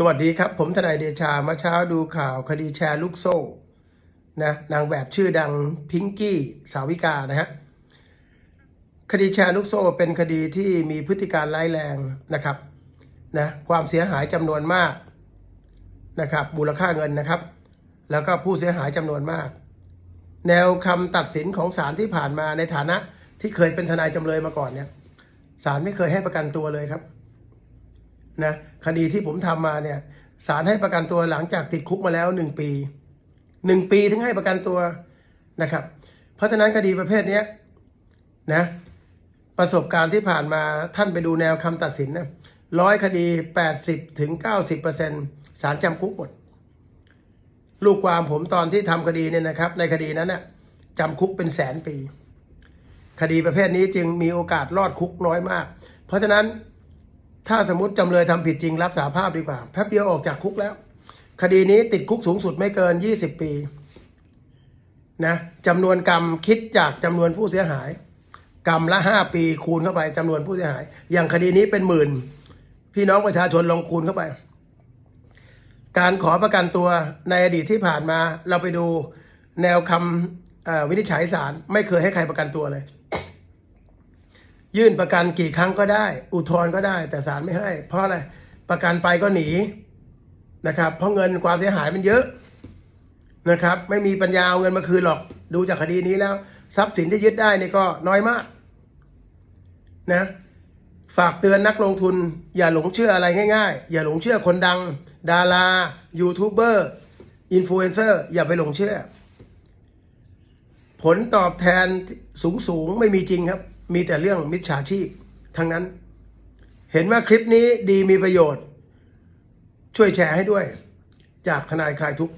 สวัสดีครับ ผมทนายเดชามาเช้าดูข่าวคดีแชร์ลูกโซ่นะนางแบบชื่อดังพิงกี้สาวิกานะฮะคดีแชร์ลูกโซ่เป็นคดีที่มีพฤติการร้ายแรงนะครับนะความเสียหายจำนวนมากนะครับมูลค่าเงินนะครับ แล้วก็ผู้เสียหายจำนวนมาก แนวคำตัดสินของศาลที่ผ่านมาในฐานะที่เคยเป็นทนายจำเลยมาก่อนเนี่ยศาลไม่เคยให้ประกันตัวเลยครับ นะคดีที่ผมทำมาเนี่ยศาลให้ประกันตัวหลังจากติดคุกมาแล้วหนึ่งปีหนึ่งปีถึงให้ประกันตัวนะครับ เพราะฉะนั้นคดีประเภทเนี้นะประสบการณ์ที่ผ่านมาท่านไปดูแนวคำตัดสินนะร้อยคดีแปดสิบถึงเก้าสิบเปอร์เซ็นตศาลจำคุกหมด ลูกความผมตอนที่ทำคดีเนี่ยนะครับ ในคดีนั้นน่ะจำคุกเป็นแสนปี คดีประเภทนี้จึงมีโอกาสรอดคุกน้อยมาก เพราะฉะนั้น ถ้าสมมติจำเลยทำผิดจริงรับสาภาพดีกว่าแป๊บเดียวออกจากคุกแล้ว คดีนี้ติดคุกสูงสุดไม่เกิน 20 ปีนะจำนวนกรรมคิดจากจำนวนผู้เสียหาย กรรมละ 5 ปีคูณเข้าไปจำนวนผู้เสียหาย อย่างคดีนี้เป็นหมื่น พี่น้องประชาชนลองคูณเข้าไป การขอประกันตัวในอดีตที่ผ่านมาเราไปดูแนวคำวินิจฉัยศาลไม่เคยให้ใครประกันตัวเลย ยื่นประกันกี่ครั้งก็ได้ อุทธรณ์ก็ได้ แต่ศาลไม่ให้ เพราะอะไรประกันไปก็หนีนะครับ เพราะเงินความเสียหายมันเยอะนะครับ ไม่มีปัญญาเอาเงินมาคืนหรอก ดูจากคดีนี้แล้ว ทรัพย์สินที่ยึดได้นี่ก็น้อยมากนะฝากเตือนนักลงทุน อย่าหลงเชื่ออะไรง่ายๆ อย่าหลงเชื่อคนดัง ดารายูทูบเบอร์อินฟลูเอนเซอร์อย่าไปหลงเชื่อ ผลตอบแทนสูงๆ ไม่มีจริงครับ มีแต่เรื่องมิจฉาชีพ ทั้งนั้น เห็นว่าคลิปนี้ดีมีประโยชน์ ช่วยแชร์ให้ด้วย จากทนายคลายทุกข์